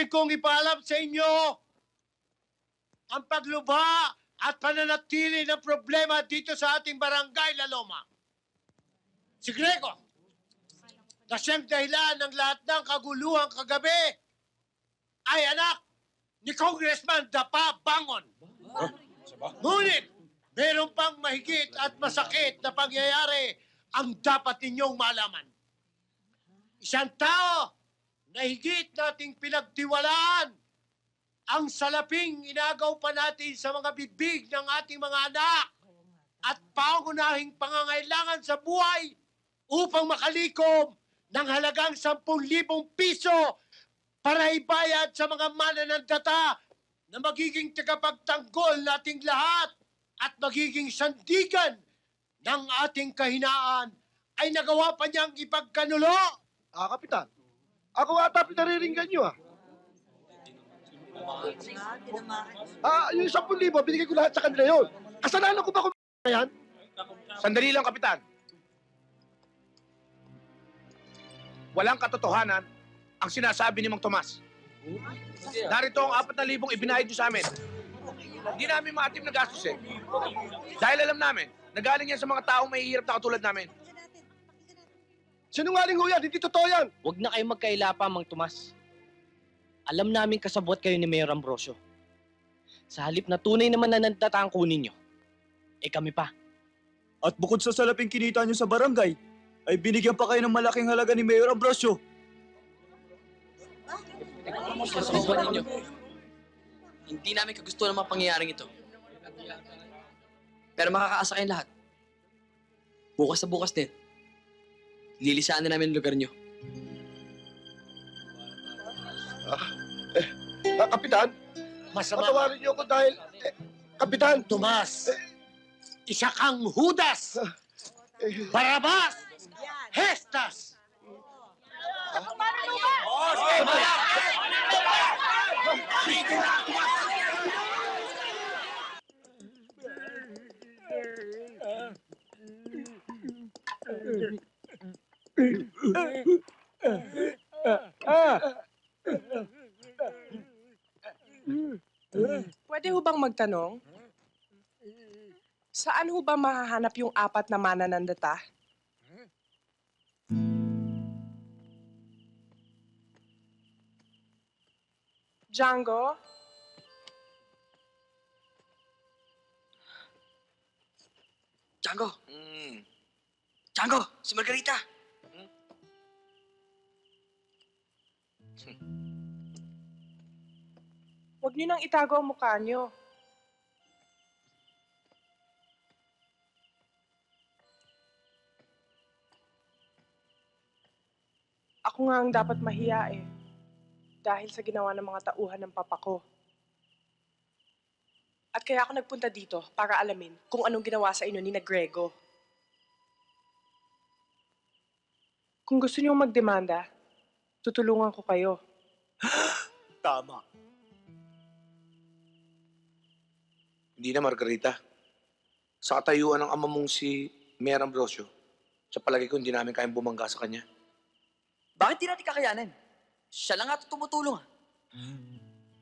Ibig kong ipaalam sa inyo ang paglubha at pananatili ng problema dito sa ating barangay Laloma. Si Grego, na siyang dahilan ng lahat ng kaguluhan kagabi, ay anak ni Congressman Dapa Bangon. Ngunit, meron pang mahigit at masakit na pangyayari ang dapat ninyong malaman. Isang tao na higit nating pinagtiwalaan ang salaping inagaw pa natin sa mga bibig ng ating mga anak at pangunahing pangangailangan sa buhay upang makalikom ng halagang 10,000 piso para ibayad sa mga mananandata na magiging tagapagtanggol nating lahat at magiging sandigan ng ating kahinaan ay nagawa pa niyang ipagkanulo Ah, Kapitan. Ako ata pinariringgan nyo ah. Ah, yung 10,000, binigay ko lahat sa kanila yun. Kasalanan ko ba kung yan? Sandali lang, Kapitan. Walang katotohanan ang sinasabi ni Mang Tomas. Narito ang 4,000 ibinayad niyo sa amin. Hindi namin maatim na gastos eh. Dahil alam namin, nagaling yan sa mga taong mahihirap na katulad namin. Sinungaling ho yan, hindi totoo yan. Huwag na kayong magkaila pa, Mang Tomas. Alam namin kasabot kayo ni Mayor Ambrosio. Sa halip na tunay naman na nandatang kunin nyo, eh kami pa. At bukod sa salaping kinita nyo sa barangay, ay binigyan pa kayo ng malaking halaga ni Mayor Ambrosio. Sasabuhan ninyo. Hindi namin kagusto ng mga pangyayaring ito. Pero makakaasa kayong lahat. Bukas na bukas din. Lilisaan na namin ang lugar nyo. Ah, Kapitan, masama patawarin niyo ako dahil... Eh, Kapitan, Tomas. Isa kang Judas. eh, Barabas. Hestas. Pwede ho bang magtanong? Saan ho ba mahahanap yung apat na mananandata? Django? Django! Mm. Django! Si Margarita! Huwag niyo nang itago ang mukha niyo. Ako nga ang dapat mahiya eh. Dahil sa ginawa ng mga tauhan ng papa ko. At kaya ako nagpunta dito para alamin kung anong ginawa sa inyo ni na Grego. Kung gusto niyo magdemanda, tutulungan ko kayo. Tama. Hindi na, Margarita. Sa katayuan ng ama mong si Mayor Ambrosio, sa palagi ko hindi namin kayang bumangga sa kanya. Bakit di natin kakayanin? Siya lang nga tumutulong ah.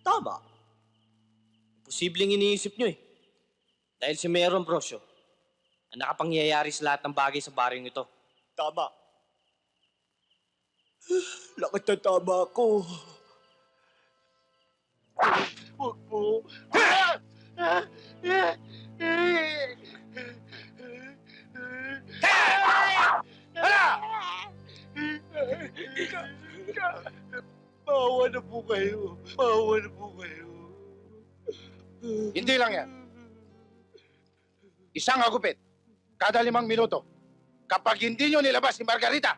Tama. Posibleng iniisip nyo eh. Dahil si Mayor Ambrosio, ang nakapangyayari sa lahat ng bagay sa baryong ito. Tama. Lakad na tama ako. huwag po. Maawa na po kayo. Maawa na po kayo. Hindi lang yan. Isang agupit, kada limang minuto. Kapag hindi nyo nilabas si Margarita,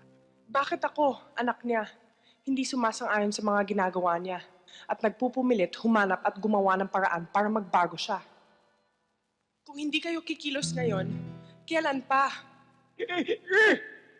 Bakit ako, anak niya, hindi sumasang-ayon sa mga ginagawa niya at nagpupumilit humanap at gumawa ng paraan para magbago siya? Kung hindi kayo kikilos ngayon, kailan pa?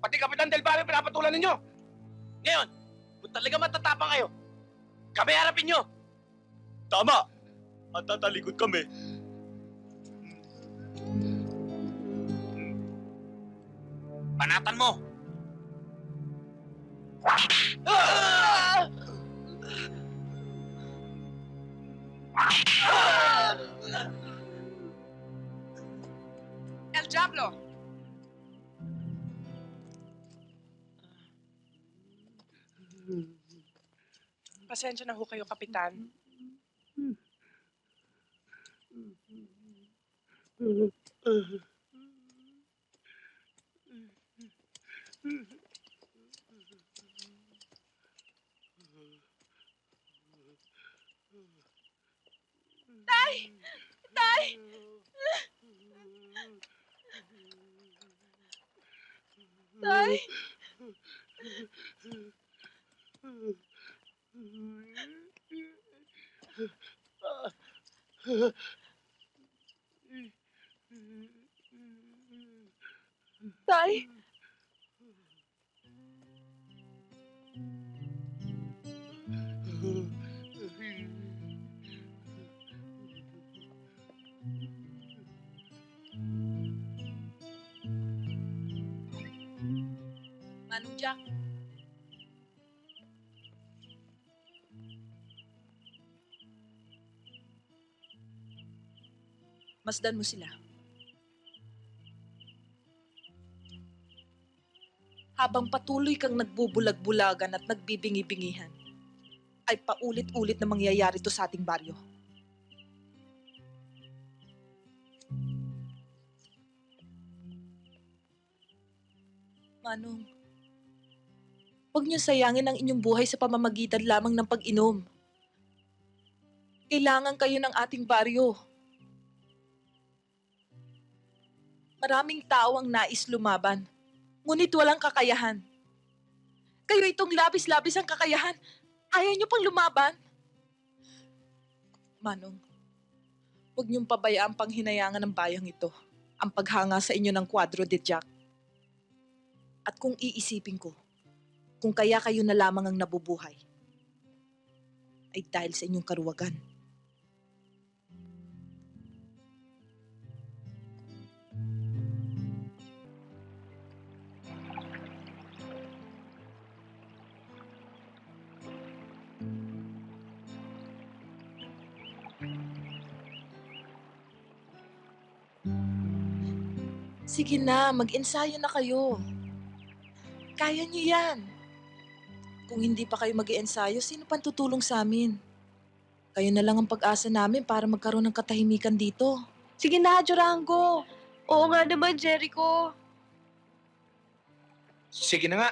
Pati Kapitan Del Valle pinapatulan ninyo. Ngayon, kung talaga matatapang kayo, kami harapin nyo! Tama! At tatalikod kami. Panatan mo! El Pasensya na ho kayo, Kapitan. Tay! Tay! Manong Jack. Masdan mo sila. Habang patuloy kang nagbubulag-bulagan at nagbibingi-bingihan, ay paulit-ulit na mangyayari to sa ating baryo. Manong, huwag niyo sayangin ang inyong buhay sa pamamagitan lamang ng pag-inom. Kailangan kayo ng ating baryo. Maraming tao ang nais lumaban, ngunit walang kakayahan. Kayo itong labis-labis ang kakayahan. Ayaw niyo pang lumaban? Manong, huwag niyong pabayaan pang hinayangan ng bayang ito ang paghanga sa inyo ng kwadro de Jack. At kung iisipin ko, kung kaya kayo na lamang ang nabubuhay, ay dahil sa inyong karuwagan. Sige na, mag-ensayo na kayo. Kaya niyo yan. Kung hindi pa kayo mag ensayo sino pang tutulong sa amin? Kayo na lang ang pag-asa namin para magkaroon ng katahimikan dito. Sige na, Jorango. Oo nga naman, Jericho. Sige na nga.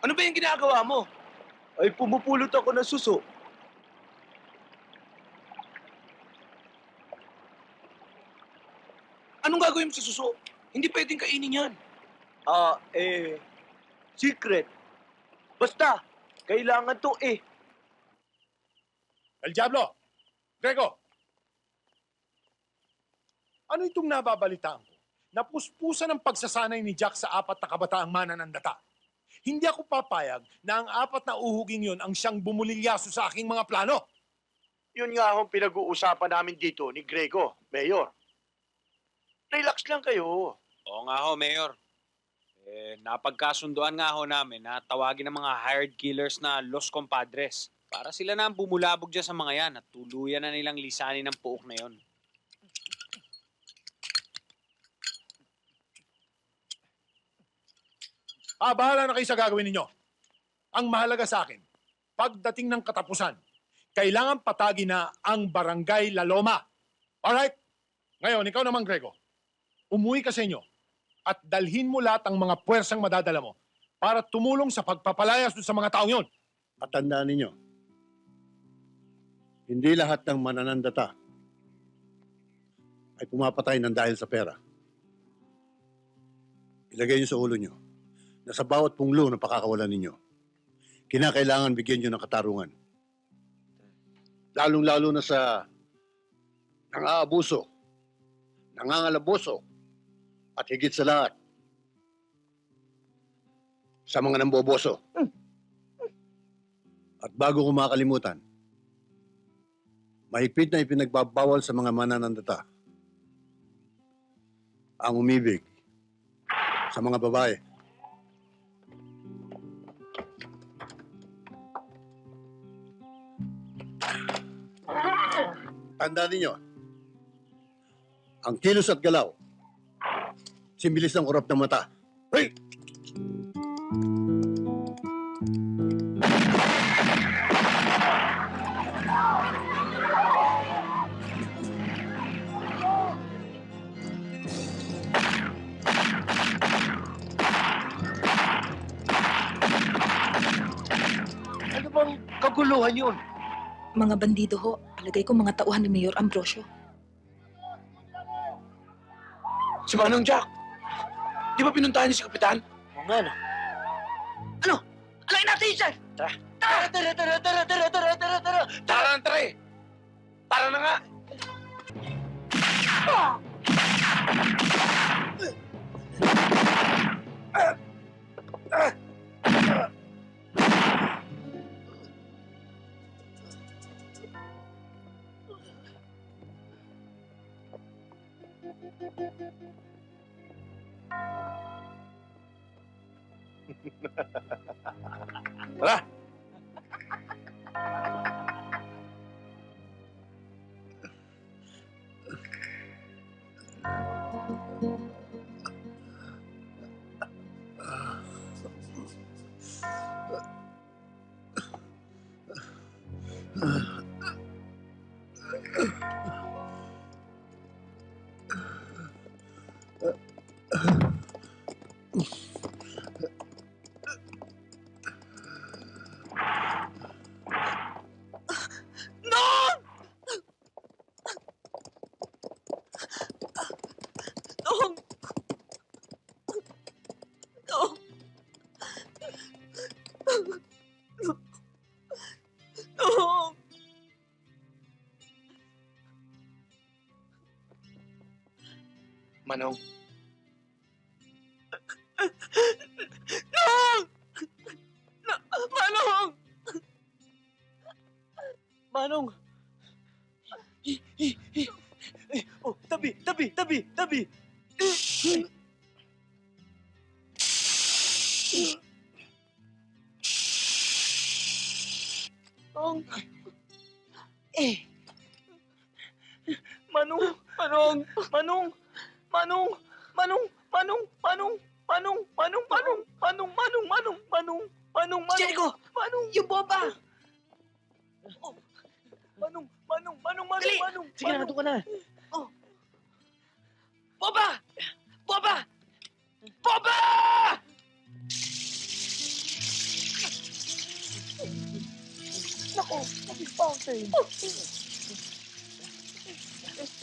Ano ba yung ginagawa mo? Ay pumupulot ako ng suso. Anong gagawin mo sa suso? Hindi pwedeng kainin yan. Ah, eh, secret. Basta, kailangan to eh. El Diablo! Grego! Ano itong nababalitaan ko? Napuspusan ang pagsasanay ni Jack sa apat na kabataang mananandata. Hindi ako papayag na ang apat na uhuging yon ang siyang bumulilyaso sa aking mga plano. Yun nga ang pinag-uusapan namin dito ni Grego, Mayor. Relax lang kayo. Oo nga ho, Mayor. Eh, napagkasunduan nga ho namin na tawagin ng mga hired killers na Los Compadres para sila na ang bumulabog dyan sa mga yan at tuluyan na nilang lisanin ng puok na yon. Ah, bahala na kayo sa gagawin ninyo. Ang mahalaga sa akin, pagdating ng katapusan, kailangan patagi na ang barangay Laloma. Alright? Ngayon, ikaw naman, Grego. Umuwi ka sa inyo at dalhin mo lahat ang mga puwersang madadala mo para tumulong sa pagpapalayas sa mga taong yon. At tandaan ninyo, hindi lahat ng mananandata ay pumapatay ng dahil sa pera. Ilagay niyo sa ulo niyo na sa bawat punglo na pakakawalan ninyo, kinakailangan bigyan niyo ng katarungan. Lalong-lalo na sa nang-aabuso, nangangalaboso, at higit sa lahat, sa mga namboboso. At bago ko makalimutan, mahigpit na ipinagbabawal sa mga mananandata ang umibig sa mga babae. Tandaan ninyo, ang kilos at galaw, simbilis ng kurap ng mata. Hey! Ano bang kaguluhan yun? Mga bandido ho, palagay ko mga tauhan ni Mayor Ambrosio. Si Manong Jack. Di ba pinuntahan niyo si Kapitan? Oo nga, no? Ano? Alayin natin yun, sir! Tara! Tara, tara, tara, tara, tara, tara, tara, tara! Tara ng tara eh. Tara na nga. Tara. Manong. Noong! Na- Manong! Manong! Oh, tabi, tabi, tabi, tabi! Manong! Eh! Manong! Manong! Manong! Manong! Manong! Manong! Manong! Manong! Manong! Manong! Manong! Manong! Manong! Manong! Manong! Manong! Jericho! Manong! Yung bomba! Oh. Manong! Manong! Manong! Manong! Dali! Manong! Sige na, doon ka na. Oh. Boba! Boba! Boba! Nako, Mrs. Fountain.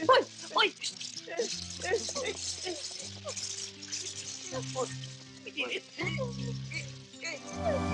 Hoy! えっえっえっ